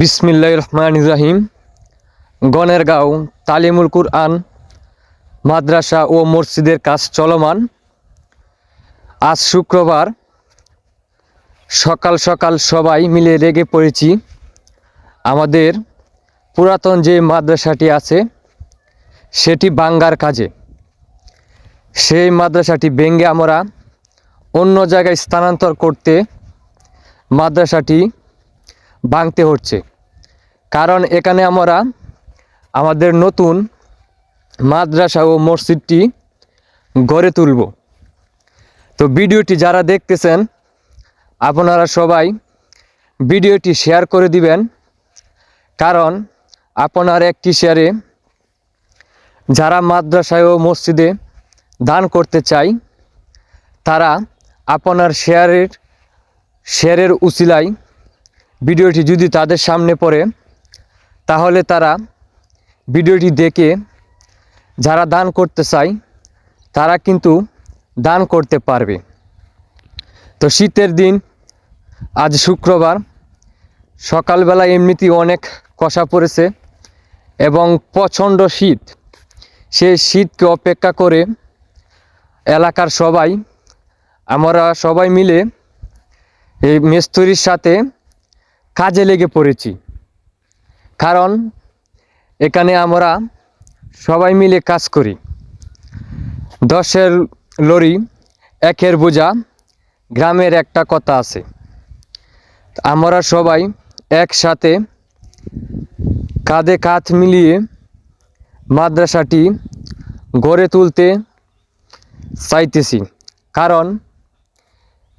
বিসমিল্লাহ রহমান ইব্রাহিম গনেরগাঁও, তালিমুল কুরআন, মাদ্রাসা ও মসজিদের কাজ চলমান। আজ শুক্রবার সকাল সকাল সবাই মিলে রেগে পড়েছি। আমাদের পুরাতন যে মাদ্রাসাটি আছে, সেটি বাঙ্গার কাজে। সেই মাদ্রাসাটি ভেঙে আমরা অন্য জায়গায় স্থানান্তর করতে মাদ্রাসাটি ভাঙতে হচ্ছে। কারণ এখানে আমরা আমাদের নতুন মাদ্রাসা ও মসজিদটি গড়ে তুলব। তো ভিডিওটি যারা দেখতেছেন, আপনারা সবাই ভিডিওটি শেয়ার করে দিবেন। কারণ আপনার একটি শেয়ারে যারা মাদ্রাসায় ও মসজিদে দান করতে চাই তারা আপনার শেয়ারের শেয়ারের উসিলায় ভিডিওটি যদি তাদের সামনে পড়ে, তাহলে তারা ভিডিওটি দেখে যারা দান করতে চায়, তারা কিন্তু দান করতে পারবে। তো শীতের দিন, আজ শুক্রবার, সকালবেলা এমনিতেই অনেক কষা পড়েছে এবং প্রচণ্ড শীত। সেই শীতকে অপেক্ষা করে এলাকার সবাই, আমরা সবাই মিলে এই মিস্ত্রির সাথে কাজে লেগে পড়েছি। কারণ এখানে আমরা সবাই মিলে কাজ করি। দশের লরি, একের বোঝা, গ্রামের একটা কথা আছে। আমরা সবাই একসাথে কাঁধে কাঁধ মিলিয়ে মাদ্রাসাটি গড়ে তুলতে চাইতেছি। কারণ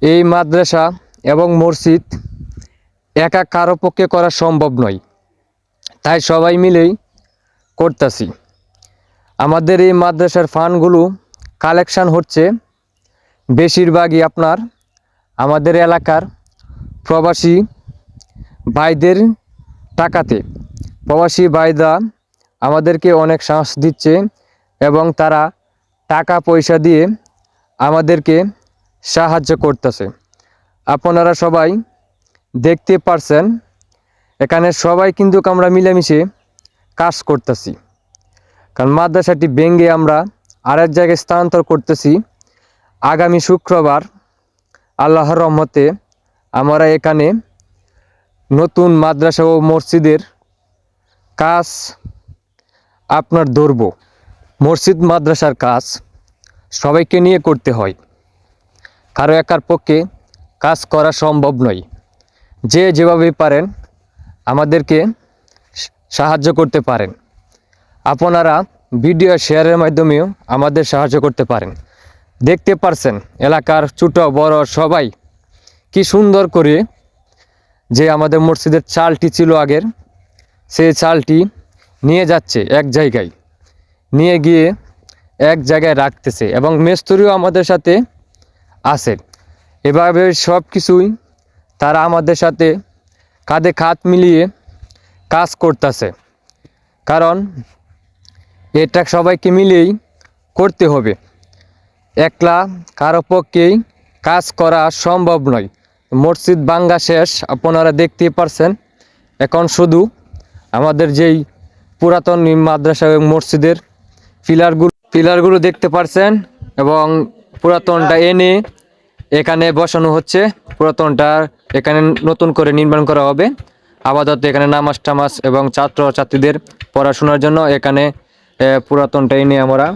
এই মাদ্রাসা এবং মসজিদ একা কারও পক্ষে করা সম্ভব নয়। তাই সবাই মিলেই করতেছি। আমাদের এই মাদ্রাসার ফান্ডগুলো কালেকশান হচ্ছে। বেশিরভাগই আপনার আমাদের এলাকার প্রবাসী ভাইদের টাকাতে। প্রবাসী ভাইরা আমাদেরকে অনেক সাহস দিচ্ছে এবং তারা টাকা পয়সা দিয়ে আমাদেরকে সাহায্য করতেছে। আপনারা সবাই দেখতে পারছেন, এখানে সবাই কিন্তু আমরা মিলেমিশে কাজ করতেছি। কারণ মাদ্রাসাটি ভেঙে আমরা আরেক জায়গায় স্থানান্তর করতেছি। আগামী শুক্রবার, আল্লাহর রহমতে আমরা এখানে নতুন মাদ্রাসা ও মসজিদের কাজ আপনার ধরব। মসজিদ মাদ্রাসার কাজ সবাইকে নিয়ে করতে হয়। কারও একার পক্ষে কাজ করা সম্ভব নয়। যে যেভাবে পারেন, আমাদেরকে সাহায্য করতে পারেন। আপনারা ভিডিও শেয়ারের মাধ্যমেও আমাদের সাহায্য করতে পারেন। দেখতে পারছেন এলাকার ছোটো, বড় সবাই কি সুন্দর করে যে আমাদের মসজিদের চালটি ছিল আগের, সেই চালটি নিয়ে যাচ্ছে এক জায়গায়। নিয়ে গিয়ে এক জায়গায় রাখতেছে এবং মেস্তরিও আমাদের সাথে আছে। এভাবে সব কিছুই তারা আমাদের সাথে কাঁধে খাত মিলিয়ে কাজ করতেছে। কারণ এটা সবাইকে মিলেই করতে হবে। একলা কারও পক্ষেই কাজ করা সম্ভব নয়। মসজিদ বাঙ্গা শেষ, আপনারা দেখতেই পারছেন। এখন শুধু আমাদের যেই পুরাতন মাদ্রাসা এবং মসজিদের পিলারগুলো পিলারগুলো দেখতে পারছেন এবং পুরাতনটা এনে এখানে বসানো হচ্ছে পুরাতনটা এখানে নতুন করে নির্মাণ করা হবে। আপাতত এখানে নামাজ টামাজ এবং ছাত্র ছাত্রীদের পড়াশোনার জন্য এখানে আহ, পুরাতনটা এনে আমরা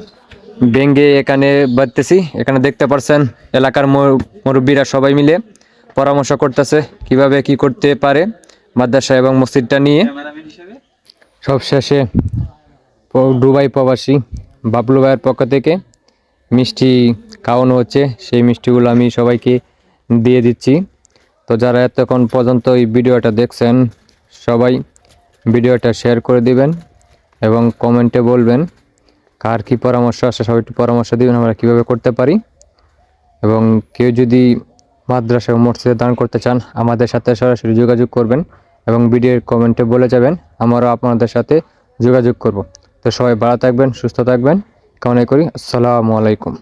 ভেঙ্গে এখানে বাড়তেছি এখানে দেখতে পারছেন এলাকার মুরব্বীরা সবাই মিলে পরামর্শ করতেছে কীভাবে কি করতে পারে মাদ্রাসা এবং মসজিদটা নিয়ে। সব শেষে প- দুবাই প্রবাসী বাবলু ভাইয়ের পক্ষ থেকে মিষ্টি খাওয়ানো হচ্ছে, সেই মিষ্টিগুলো আমি সবাইকে দিয়ে দিচ্ছি। তো যারা এতক্ষণ পর্যন্ত এই ভিডিওটা দেখছেন, সবাই ভিডিওটা শেয়ার করে দিবেন এবং কমেন্টে বলবেন কার কী পরামর্শ আছে, সবাই একটু পরামর্শ দিবেন আমরা কীভাবে করতে পারি। এবং কেউ যদি মাদ্রাসা মসজিদে দান করতে চান, আমাদের সাথে সরাসরি যোগাযোগ করবেন এবং ভিডিওর কমেন্টে বলে যাবেন, আমরাও আপনাদের সাথে যোগাযোগ করব। তো সবাই ভালো থাকবেন, সুস্থ থাকবেন। কামনা করি, আসসালামু আলাইকুম।